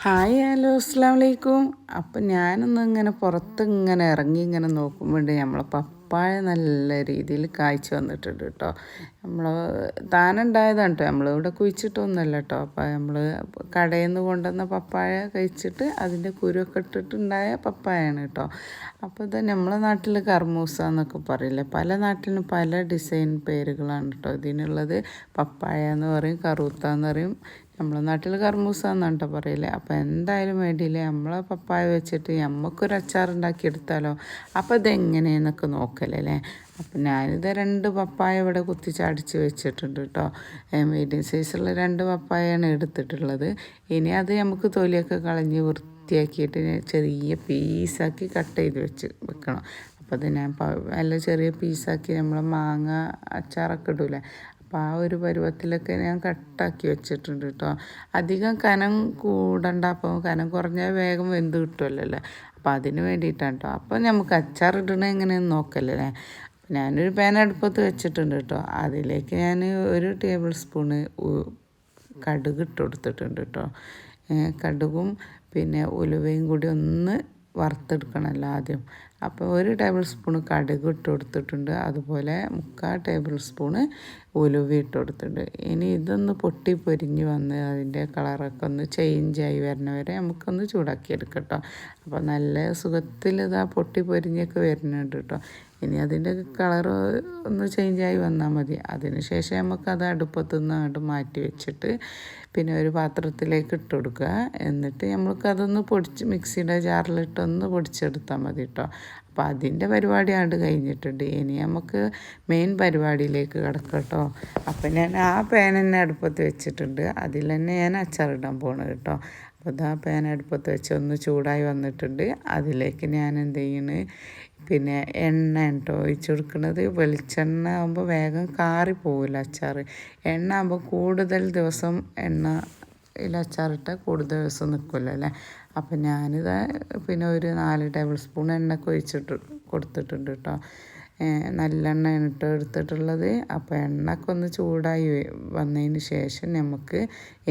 Hi hello അസ്സാം വലൈക്കും അപ്പം ഞാനൊന്ന് ഇങ്ങനെ പുറത്ത് ഇങ്ങനെ ഇറങ്ങി ഇങ്ങനെ നോക്കുമ്പോഴേ നമ്മളെ പപ്പായ നല്ല രീതിയിൽ കാഴ്ച വന്നിട്ടുണ്ട് കേട്ടോ നമ്മൾ താനുണ്ടായതാണ് കേട്ടോ നമ്മളിവിടെ കുഴിച്ചിട്ടൊന്നുമല്ല കേട്ടോ അപ്പം നമ്മൾ കടയിൽ നിന്ന് കൊണ്ടുവന്ന പപ്പായ കഴിച്ചിട്ട് അതിന്റെ കുരുവൊക്കെ ഇട്ടിട്ടുണ്ടായ പപ്പായാണ് കേട്ടോ അപ്പോൾ ഇത് നമ്മളെ നാട്ടിൽ കർമൂസ എന്നൊക്കെ പറയില്ലേ? പല നാട്ടിലും പല ഡിസൈൻ പേരുകളാണ് കേട്ടോ ഇതിനുള്ളത്. പപ്പായ എന്ന് പറയും കറൂത്ത എന്ന് പറയും നമ്മളെ നാട്ടിൽ കർമ്മൂസ എന്നാണ് പറയില്ലേ അപ്പോൾ എന്തായാലും വേണ്ടിയില്ലേ നമ്മളെ പപ്പായ വെച്ചിട്ട് നമുക്കൊരു എടുത്താലോ? അപ്പോൾ ഇതെങ്ങനെയെന്നൊക്കെ നോക്കലല്ലേ അപ്പം ഞാനിത് രണ്ട് പപ്പായ ഇവിടെ കുത്തിച്ചടിച്ച് വെച്ചിട്ടുണ്ട് കേട്ടോ. മീഡിയം സൈസുള്ള രണ്ട് പപ്പായാണ് എടുത്തിട്ടുള്ളത്. ഇനി അത് നമുക്ക് തൊലിയൊക്കെ കളഞ്ഞ് വൃത്തിയാക്കിയിട്ട് ചെറിയ പീസാക്കി കട്ട് ചെയ്ത് വെച്ച് വെക്കണം. അപ്പോൾ അത് ഞാൻ നല്ല ചെറിയ പീസാക്കി നമ്മൾ മാങ്ങ അച്ചാറൊക്കെ ഇടൂലേ? അപ്പോൾ ആ ഒരു പരുവത്തിലൊക്കെ ഞാൻ കട്ടാക്കി വെച്ചിട്ടുണ്ട് കേട്ടോ അധികം കനം കൂടണ്ട അപ്പോൾ കനം കുറഞ്ഞാൽ വേഗം വെന്ത് കിട്ടുമല്ലോ അപ്പോൾ അതിന് വേണ്ടിയിട്ടാണ് കേട്ടോ അപ്പോൾ നമുക്ക് അച്ചാർ ഇടണ എങ്ങനെയെന്ന് നോക്കല്ലേ ഞാനൊരു പാൻ അടുപ്പത്ത് വെച്ചിട്ടുണ്ട് കേട്ടോ അതിലേക്ക് ഞാൻ ഒരു ടേബിൾ സ്പൂണ് കടുക് ഇട്ട് കൊടുത്തിട്ടുണ്ട് കേട്ടോ കടുകും പിന്നെ ഉലുവയും കൂടി ഒന്ന് വറുത്തെടുക്കണമല്ലോ ആദ്യം. അപ്പോൾ ഒരു ടേബിൾ സ്പൂൺ കടുക് ഇട്ട് കൊടുത്തിട്ടുണ്ട്. അതുപോലെ മുക്കാൽ ടേബിൾ സ്പൂണ് ഉലുവ ഇട്ട് കൊടുത്തിട്ടുണ്ട്. ഇനി ഇതൊന്ന് പൊട്ടി പൊരിഞ്ഞ് വന്ന് അതിന്റെ കളറൊക്കെ ഒന്ന് ചേഞ്ചായി വരുന്ന വരെ നമുക്കൊന്ന് ചൂടാക്കി എടുക്കട്ടോ അപ്പോൾ നല്ല സുഖത്തിൽ ഇതാ പൊട്ടി പൊരിഞ്ഞൊക്കെ വരുന്നുണ്ട് കേട്ടോ. ഇനി അതിന്റെ കളർ ഒന്ന് ചേഞ്ചായി വന്നാൽ മതി. അതിന് ശേഷം നമുക്കത് അടുപ്പത്തു നിന്ന് അങ്ങോട്ട് മാറ്റി വെച്ചിട്ട് പിന്നെ ഒരു പാത്രത്തിലേക്ക് ഇട്ട് കൊടുക്കുക. എന്നിട്ട് നമ്മൾക്കതൊന്ന് പൊടിച്ച് മിക്സിയുടെ ജാറിലിട്ടൊന്ന് പൊടിച്ചെടുത്താൽ മതി കേട്ടോ അപ്പോൾ അതിന്റെ പരിപാടിയാണ്ട് കഴിഞ്ഞിട്ടുണ്ട്. ഇനി നമുക്ക് മെയിൻ പരിപാടിയിലേക്ക് കിടക്കാം കേട്ടോ അപ്പം ഞാൻ ആ പാൻ തന്നെ അടുപ്പത്ത് വെച്ചിട്ടുണ്ട്. അതിൽ തന്നെ ഞാൻ അച്ചാറിടാൻ പോകണം കേട്ടോ അപ്പോൾ ഇതാ പാൻ അടുപ്പത്ത് വെച്ച് ഒന്ന് ചൂടായി വന്നിട്ടുണ്ട്. അതിലേക്ക് ഞാൻ എന്ത് ചെയ്യണ്? പിന്നെ എണ്ണ കേട്ടോ ഒഴിച്ച് കൊടുക്കുന്നത് വെളിച്ചെണ്ണ ആകുമ്പോൾ വേഗം കാറി പോകില്ല അച്ചാർ. എണ്ണ ആകുമ്പോൾ കൂടുതൽ ദിവസം എണ്ണ ഇതിൽ അച്ചാറിട്ടാൽ കൂടുതൽ ദിവസം നിൽക്കുമല്ലോ അല്ലേ? അപ്പം ഞാനിത് പിന്നെ ഒരു നാല് ടേബിൾ സ്പൂൺ എണ്ണ ഒഴിച്ചിട്ട് കൊടുത്തിട്ടുണ്ട് കേട്ടോ. നല്ലെണ്ണ കേട്ടോ എടുത്തിട്ടുള്ളത്. അപ്പോൾ എണ്ണക്കൊന്ന് ചൂടായി വന്നതിന് ശേഷം നമുക്ക്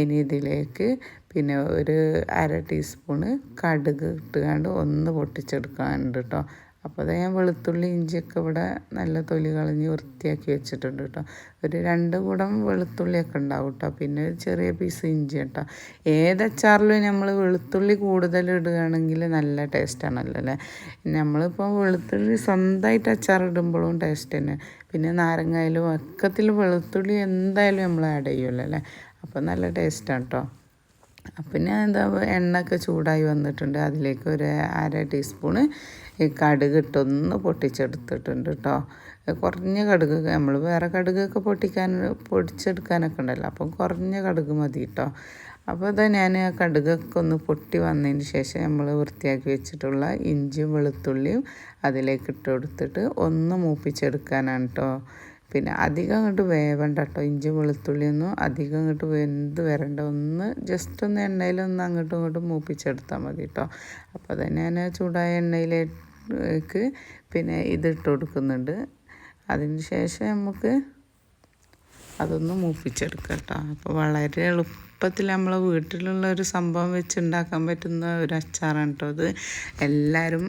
ഇനി ഇതിലേക്ക് പിന്നെ ഒരു അര ടീസ്പൂണ് കടുക് ഇട്ടുകൊണ്ട് ഒന്ന് പൊട്ടിച്ചെടുക്കാനുണ്ട് കേട്ടോ. അപ്പോൾ അത് ഞാൻ വെളുത്തുള്ളി ഇഞ്ചിയൊക്കെ ഇവിടെ നല്ല തൊലി കളഞ്ഞ് വൃത്തിയാക്കി വെച്ചിട്ടുണ്ട് കേട്ടോ. ഒരു രണ്ട് കൂടം വെളുത്തുള്ളിയൊക്കെ ഉണ്ടാവും കേട്ടോ. പിന്നെ ഒരു ചെറിയ പീസ് ഇഞ്ചി കേട്ടോ. ഏതച്ചാറിലും നമ്മൾ വെളുത്തുള്ളി കൂടുതൽ ഇടുകയാണെങ്കിൽ നല്ല ടേസ്റ്റാണല്ലോ അല്ലേ? നമ്മളിപ്പോൾ വെളുത്തുള്ളി സ്വന്തമായിട്ട് അച്ചാർ ഇടുമ്പോഴും ടേസ്റ്റ് തന്നെ. പിന്നെ നാരങ്ങയിലും ഒക്കത്തിൽ വെളുത്തുള്ളി എന്തായാലും നമ്മൾ ആഡ് ചെയ്യുമല്ലോ അല്ലേ? അപ്പോൾ നല്ല ടേസ്റ്റാണ് കേട്ടോ. ഞാൻ എന്താ എണ്ണയൊക്കെ ചൂടായി വന്നിട്ടുണ്ട്. അതിലേക്ക് ഒരു അര ടീസ്പൂണ് കടുക് ഇട്ടൊന്ന് പൊട്ടിച്ചെടുത്തിട്ടുണ്ട് കേട്ടോ കുറഞ്ഞ കടുക് നമ്മൾ വേറെ കടുകൊക്കെ പൊട്ടിക്കാൻ പൊടിച്ചെടുക്കാനൊക്കെ ഉണ്ടല്ലോ. അപ്പം കുറഞ്ഞ കടുക് മതി കേട്ടോ അപ്പോൾ അത് ഞാൻ കടുകൊക്കെ ഒന്ന് പൊട്ടി വന്നതിന് ശേഷം നമ്മൾ വൃത്തിയാക്കി വെച്ചിട്ടുള്ള ഇഞ്ചിയും വെളുത്തുള്ളിയും അതിലേക്ക് ഇട്ട് കൊടുത്തിട്ട് ഒന്ന് മൂപ്പിച്ചെടുക്കാനാണ് കേട്ടോ പിന്നെ അധികം അങ്ങോട്ട് വേവണ്ട കേട്ടോ ഇഞ്ചി വെളുത്തുള്ളിയൊന്നും അധികം അങ്ങോട്ട് വെന്ത് വരണ്ട. ഒന്ന് ജസ്റ്റ് ഒന്ന് എണ്ണയിലൊന്ന് അങ്ങോട്ടും ഇങ്ങോട്ടും മൂപ്പിച്ചെടുത്താൽ മതി കേട്ടോ അപ്പോൾ തന്നെ ഞാൻ ചൂടായ എണ്ണയിലേക്ക് പിന്നെ ഇതിട്ട് കൊടുക്കുന്നുണ്ട്. അതിന് ശേഷം നമുക്ക് അതൊന്ന് മൂപ്പിച്ചെടുക്കുക കേട്ടോ. അപ്പോൾ വളരെ എളുപ്പത്തിൽ നമ്മളെ വീട്ടിലുള്ള ഒരു സംഭവം വെച്ച് ഉണ്ടാക്കാൻ പറ്റുന്ന ഒരു അച്ചാറാണ് കേട്ടോ അത്. എല്ലാവരും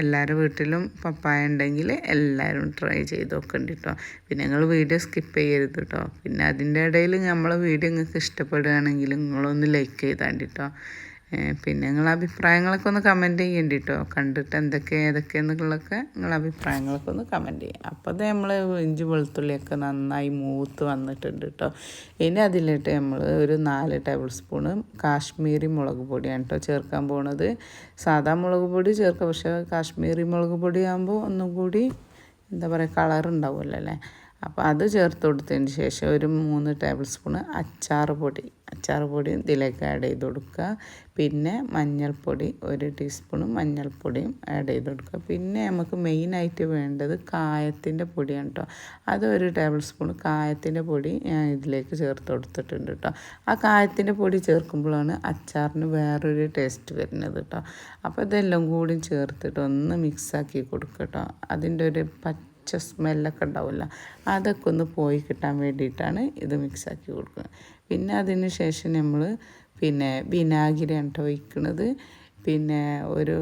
എല്ലാവരുടെ വീട്ടിലും പപ്പായ ഉണ്ടെങ്കിൽ എല്ലാവരും ട്രൈ ചെയ്ത് നോക്കണ്ട കേട്ടോ പിന്നെ നിങ്ങൾ വീഡിയോ സ്കിപ്പ് ചെയ്യരുത് കേട്ടോ പിന്നെ അതിന്റെ ഇടയിൽ നമ്മളെ വീഡിയോ നിങ്ങൾക്ക് ഇഷ്ടപ്പെടുകയാണെങ്കിൽ നിങ്ങളൊന്ന് ലൈക്ക് ചെയ്താണ്ടി കേട്ടോ പിന്നെ നിങ്ങളെ അഭിപ്രായങ്ങളൊക്കെ ഒന്ന് കമന്റ് ചെയ്യേണ്ടി കേട്ടോ കണ്ടിട്ട് എന്തൊക്കെ ഏതൊക്കെയെന്നുള്ളതൊക്കെ നിങ്ങളെ അഭിപ്രായങ്ങളൊക്കെ ഒന്ന് കമന്റ് ചെയ്യാം. അപ്പോൾ അത് നമ്മൾ ഇഞ്ചി വെളുത്തുള്ളിയൊക്കെ നന്നായി മൂത്ത് വന്നിട്ടുണ്ട് കേട്ടോ ഇനി അതിലിട്ട് നമ്മൾ ഒരു നാല് ടേബിൾ സ്പൂണ് കാശ്മീരി മുളക് പൊടിയാണ് കേട്ടോ ചേർക്കാൻ പോണത്. സാധാ മുളക് പൊടി ചേർക്കാം പക്ഷേ കാശ്മീരി മുളക് പൊടി ആകുമ്പോൾ ഒന്നും കൂടി എന്താ പറയുക കളർ ഉണ്ടാവുമല്ലോ അല്ലേ? അപ്പോൾ അത് ചേർത്ത് കൊടുത്തതിന് ശേഷം ഒരു മൂന്ന് ടേബിൾ സ്പൂണ് അച്ചാർ പൊടി. അച്ചാർ പൊടി ഇതിലേക്ക് ആഡ് ചെയ്ത് കൊടുക്കുക. പിന്നെ മഞ്ഞൾപ്പൊടി ഒരു ടീസ്പൂണ് മഞ്ഞൾപ്പൊടിയും ആഡ് ചെയ്ത് കൊടുക്കുക. പിന്നെ നമുക്ക് മെയിനായിട്ട് വേണ്ടത് കായത്തിന്റെ പൊടിയാണ് കേട്ടോ. അത് ഒരു ടേബിൾ സ്പൂൺ കായത്തിന്റെ പൊടി ഞാൻ ഇതിലേക്ക് ചേർത്ത് കൊടുത്തിട്ടുണ്ട് കേട്ടോ. ആ കായത്തിന്റെ പൊടി ചേർക്കുമ്പോഴാണ് അച്ചാറിന് വേറൊരു ടേസ്റ്റ് വരുന്നത് കേട്ടോ. അപ്പോൾ ഇതെല്ലാം കൂടി ചേർത്തിട്ട് ഒന്ന് മിക്സാക്കി കൊടുക്കുക അതിന്റെ ഒരു പച്ച പച്ച സ്മെല്ലൊക്കെ ഉണ്ടാവില്ല അതൊക്കെ ഒന്ന് പോയി കിട്ടാൻ വേണ്ടിയിട്ടാണ് ഇത് മിക്സാക്കി കൊടുക്കുന്നത്. പിന്നെ അതിന് ശേഷം നമ്മൾ പിന്നെ വിനാഗിരിയാണ് കേട്ടോ ഒഴിക്കണത്. പിന്നെ ഒരു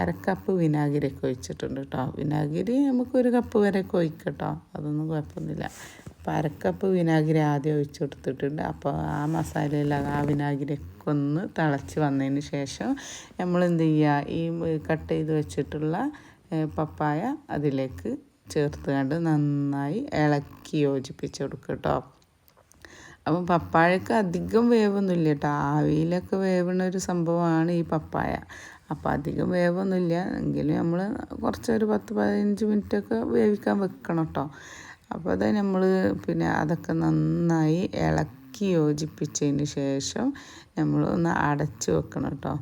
അരക്കപ്പ് വിനാഗിരിയൊക്കെ ഒഴിച്ചിട്ടുണ്ട് കേട്ടോ വിനാഗിരി നമുക്ക് ഒരു കപ്പ് വരെ ഒഴിക്കാം കേട്ടോ അതൊന്നും കുഴപ്പമൊന്നുമില്ല. അപ്പോൾ അരക്കപ്പ് വിനാഗിരി ആദ്യം ഒഴിച്ചു കൊടുത്തിട്ടുണ്ട്. അപ്പോൾ ആ മസാലയിൽ ആ വിനാഗിരിയൊക്കെ ഒന്ന് തിളച്ച് വന്നതിന് ശേഷം നമ്മൾ എന്ത് ചെയ്യുക? ഈ കട്ട് ചെയ്ത് വെച്ചിട്ടുള്ള പപ്പായ അതിലേക്ക് ചേർത്ത് കണ്ട് നന്നായി ഇളക്കി യോജിപ്പിച്ച് കൊടുക്കുക കേട്ടോ അപ്പം പപ്പായക്ക് അധികം വേവൊന്നുമില്ല കേട്ടോ ആവിയിലൊക്കെ വേവണ ഒരു സംഭവമാണ് ഈ പപ്പായ. അപ്പോൾ അധികം വേവൊന്നുമില്ല. എങ്കിലും നമ്മൾ കുറച്ചൊരു പത്ത് പതിനഞ്ച് മിനിറ്റൊക്കെ വേവിക്കാൻ വെക്കണം കേട്ടോ അപ്പോൾ അത് നമ്മൾ പിന്നെ അതൊക്കെ നന്നായി ഇളക്കി യോജിപ്പിച്ചതിന് ശേഷം നമ്മൾ ഒന്ന് അടച്ച് വെക്കണം കേട്ടോ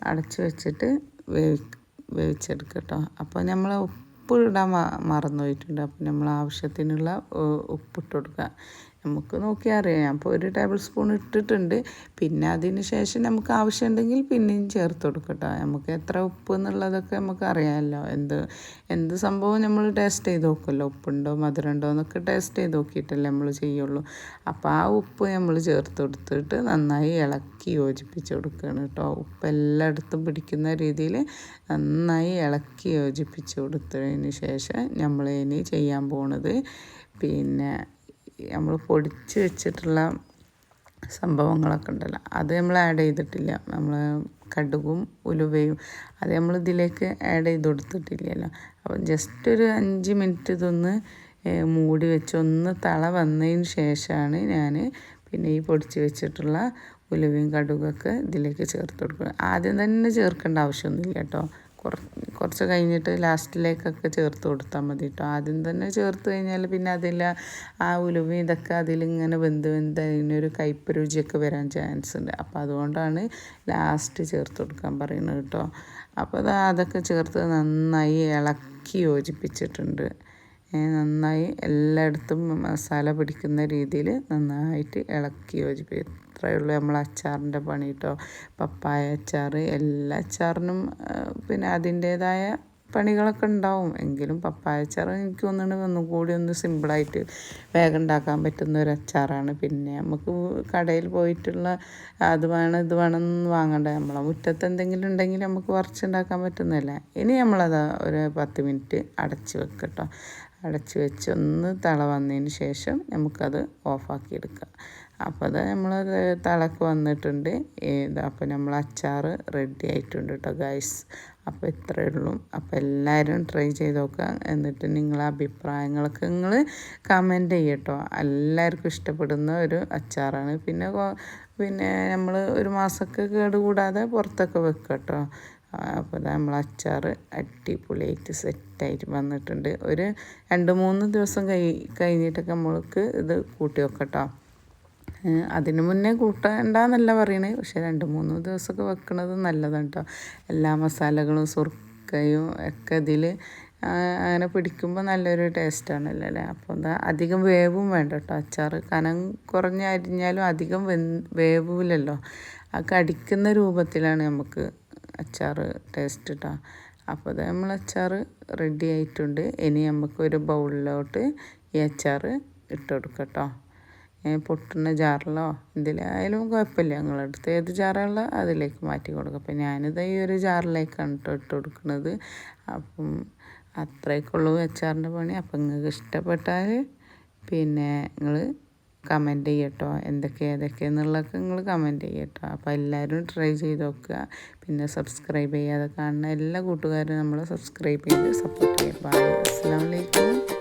അടച്ച് വെച്ചിട്ട് വേവി വേവിച്ചെടുക്കുക കേട്ടോ അപ്പോൾ നമ്മൾ ഉപ്പ് ഇടാൻ മറന്നു പോയിട്ടുണ്ട് അപ്പോൾ നമ്മൾ ആവശ്യത്തിനുള്ള ഉപ്പിട്ട് കൊടുക്കുക. നമുക്ക് നോക്കി അറിയാം അപ്പോൾ ഒരു ടേബിൾ സ്പൂൺ ഇട്ടിട്ടുണ്ട്. പിന്നെ അതിന് ശേഷം നമുക്ക് ആവശ്യമുണ്ടെങ്കിൽ പിന്നെയും ചേർത്ത് കൊടുക്കട്ടോ. നമുക്ക് എത്ര ഉപ്പ് എന്നുള്ളതൊക്കെ നമുക്ക് അറിയാമല്ലോ. എന്ത് എന്ത് സംഭവം നമ്മൾ ടേസ്റ്റ് ചെയ്ത് നോക്കുമല്ലോ. ഉപ്പുണ്ടോ മധുരമുണ്ടോ എന്നൊക്കെ ടേസ്റ്റ് ചെയ്ത് നോക്കിയിട്ടല്ലേ നമ്മൾ ചെയ്യുള്ളൂ. അപ്പോൾ ആ ഉപ്പ് നമ്മൾ ചേർത്ത് കൊടുത്തിട്ട് നന്നായി ഇളക്കി യോജിപ്പിച്ച് കൊടുക്കുകയാണ് കേട്ടോ. ഉപ്പ് എല്ലായിടത്തും പിടിക്കുന്ന രീതിയിൽ നന്നായി ഇളക്കി യോജിപ്പിച്ച് കൊടുത്തതിന് ശേഷം നമ്മൾ ഇനി ചെയ്യാൻ പോണത് പിന്നെ നമ്മൾ പൊടിച്ച് വെച്ചിട്ടുള്ള സംഭവങ്ങളൊക്കെ ഉണ്ടല്ലോ. അത് നമ്മൾ ആഡ് ചെയ്തിട്ടില്ല. നമ്മൾ കടുകും ഉലുവയും അത് നമ്മൾ ഇതിലേക്ക് ആഡ് ചെയ്ത് കൊടുത്തിട്ടില്ലല്ലോ. അപ്പം ജസ്റ്റ് ഒരു അഞ്ച് മിനിറ്റ് ഇതൊന്ന് മൂടി വെച്ച് ഒന്ന് തള വന്നതിന് ശേഷമാണ് ഞാൻ പിന്നെ ഈ പൊടിച്ച് വെച്ചിട്ടുള്ള ഉലുവയും കടുകൊക്കെ ഇതിലേക്ക് ചേർത്ത് കൊടുക്കുക ആദ്യം തന്നെ ചേർക്കേണ്ട ആവശ്യമൊന്നുമില്ല കേട്ടോ. കുറച്ച് കഴിഞ്ഞിട്ട് ലാസ്റ്റിലേക്കൊക്കെ ചേർത്ത് കൊടുത്താൽ മതി കേട്ടോ ആദ്യം തന്നെ ചേർത്ത് കഴിഞ്ഞാൽ പിന്നെ അതിൽ ആ ഉലുവ ഇതൊക്കെ അതിലിങ്ങനെ വെന്ത് വെന്ത് അതിനൊരു കയ്പ്പ് രുചിയൊക്കെ വരാൻ ചാൻസ് ഉണ്ട്. അപ്പോൾ അതുകൊണ്ടാണ് ലാസ്റ്റ് ചേർത്ത് കൊടുക്കാൻ പറയുന്നത് കേട്ടോ അപ്പോൾ അത് അതൊക്കെ ചേർത്ത് നന്നായി ഇളക്കി യോജിപ്പിച്ചിട്ടുണ്ട്. നന്നായി എല്ലായിടത്തും മസാല പിടിക്കുന്ന രീതിയിൽ നന്നായിട്ട് ഇളക്കി യോജിപ്പിക്കും അത്രയേ ഉള്ളൂ. നമ്മൾ അച്ചാറിന്റെ പണി കേട്ടോ പപ്പായ അച്ചാർ എല്ലാ അച്ചാറിനും പിന്നെ അതിന്റേതായ പണികളൊക്കെ ഉണ്ടാവും. എങ്കിലും പപ്പായ അച്ചാർ എനിക്ക് തോന്നുന്നു ഒന്നുകൂടി ഒന്ന് സിമ്പിളായിട്ട് വേഗം ഉണ്ടാക്കാൻ പറ്റുന്ന ഒരു അച്ചാറാണ്. പിന്നെ നമുക്ക് കടയിൽ പോയിട്ടുള്ള അത് വേണം ഇത് വേണം എന്ന് വാങ്ങണ്ട. നമ്മളെ മുറ്റത്ത് എന്തെങ്കിലും ഉണ്ടെങ്കിൽ നമുക്ക് കുറച്ചുണ്ടാക്കാൻ പറ്റുന്നില്ല ഇനി നമ്മളത് ഒരു പത്ത് മിനിറ്റ് അടച്ച് വെക്കട്ടോ അടച്ച് വെച്ച് ഒന്ന് തള വന്നതിന് ശേഷം നമുക്കത് ഓഫാക്കി എടുക്കാം. അപ്പോൾ അത് നമ്മൾ തിളക്ക് വന്നിട്ടുണ്ട്. ഇതാ അപ്പോൾ നമ്മൾ അച്ചാർ റെഡി ആയിട്ടുണ്ട് കേട്ടോ ഗൈസ് അപ്പോൾ ഇത്രയേ ഉള്ളൂ. അപ്പോൾ എല്ലാവരും ട്രൈ ചെയ്ത് നോക്കുക എന്നിട്ട് നിങ്ങളെ അഭിപ്രായങ്ങളൊക്കെ നിങ്ങൾ കമന്റ് ചെയ്യട്ടോ എല്ലാവർക്കും ഇഷ്ടപ്പെടുന്ന ഒരു അച്ചാറാണ്. പിന്നെ പിന്നെ നമ്മൾ ഒരു മാസമൊക്കെ കേടുകൂടാതെ പുറത്തൊക്കെ വെക്കുക കേട്ടോ അപ്പോൾ നമ്മൾ അച്ചാർ അടിപൊളിയായിട്ട് സെറ്റായിട്ട് വന്നിട്ടുണ്ട്. ഒരു രണ്ട് മൂന്ന് ദിവസം കഴി കഴിഞ്ഞിട്ടൊക്കെ നമ്മൾക്ക് ഇത് കൂട്ടി വെക്കട്ടോ അതിന് മുന്നേ കൂട്ടണ്ടെന്നല്ല പറയണേ. പക്ഷെ രണ്ട് മൂന്ന് ദിവസമൊക്കെ വെക്കുന്നത് നല്ലതാണ് കേട്ടോ എല്ലാ മസാലകളും സുർക്കയും ഒക്കെ ഇതിൽ അങ്ങനെ പിടിക്കുമ്പോൾ നല്ലൊരു ടേസ്റ്റാണല്ലോ അല്ലേ? അപ്പോൾ എന്താ അധികം വേവും വേണ്ട കേട്ടോ അച്ചാർ കനം കുറഞ്ഞ് അരിഞ്ഞാലും അധികം വെ വേവില്ലല്ലോ ആ കടിക്കുന്ന രൂപത്തിലാണ് നമുക്ക് അച്ചാർ ടേസ്റ്റ് കേട്ടോ അപ്പോൾ അത് നമ്മൾ അച്ചാർ റെഡി ആയിട്ടുണ്ട്. ഇനി നമുക്ക് ഒരു ബൗളിലോട്ട് ഈ അച്ചാർ ഇട്ട് കൊടുക്കാം പൊട്ടുന്ന ജാറിലോ എന്തിലായാലും കുഴപ്പമില്ല. നിങ്ങളടുത്ത് ഏത് ജാറുള്ള അതിലേക്ക് മാറ്റി കൊടുക്കുക അപ്പം ഞാനിത് ഈ ഒരു ജാറിലേക്കാണ് കേട്ടോ ഇട്ട് കൊടുക്കുന്നത്. അപ്പം അത്രയൊക്കെയുള്ളൂ അച്ചാറിന്റെ പണി. അപ്പം നിങ്ങൾക്ക് ഇഷ്ടപ്പെട്ടാൽ പിന്നെ നിങ്ങൾ കമന്റ് ചെയ്യട്ടോ. എന്തൊക്കെ ഏതൊക്കെ എന്നുള്ളതൊക്കെ നിങ്ങൾ കമന്റ് ചെയ്യട്ടോ. അപ്പോൾ എല്ലാവരും ട്രൈ ചെയ്ത് നോക്കുക. പിന്നെ സബ്സ്ക്രൈബ് ചെയ്യാതെ കാണുന്ന എല്ലാ കൂട്ടുകാരും നമ്മളെ സബ്സ്ക്രൈബ് ചെയ്ത് സപ്പോർട്ട് ചെയ്യുക അപ്പോൾ അസ്സാം വലൈക്കും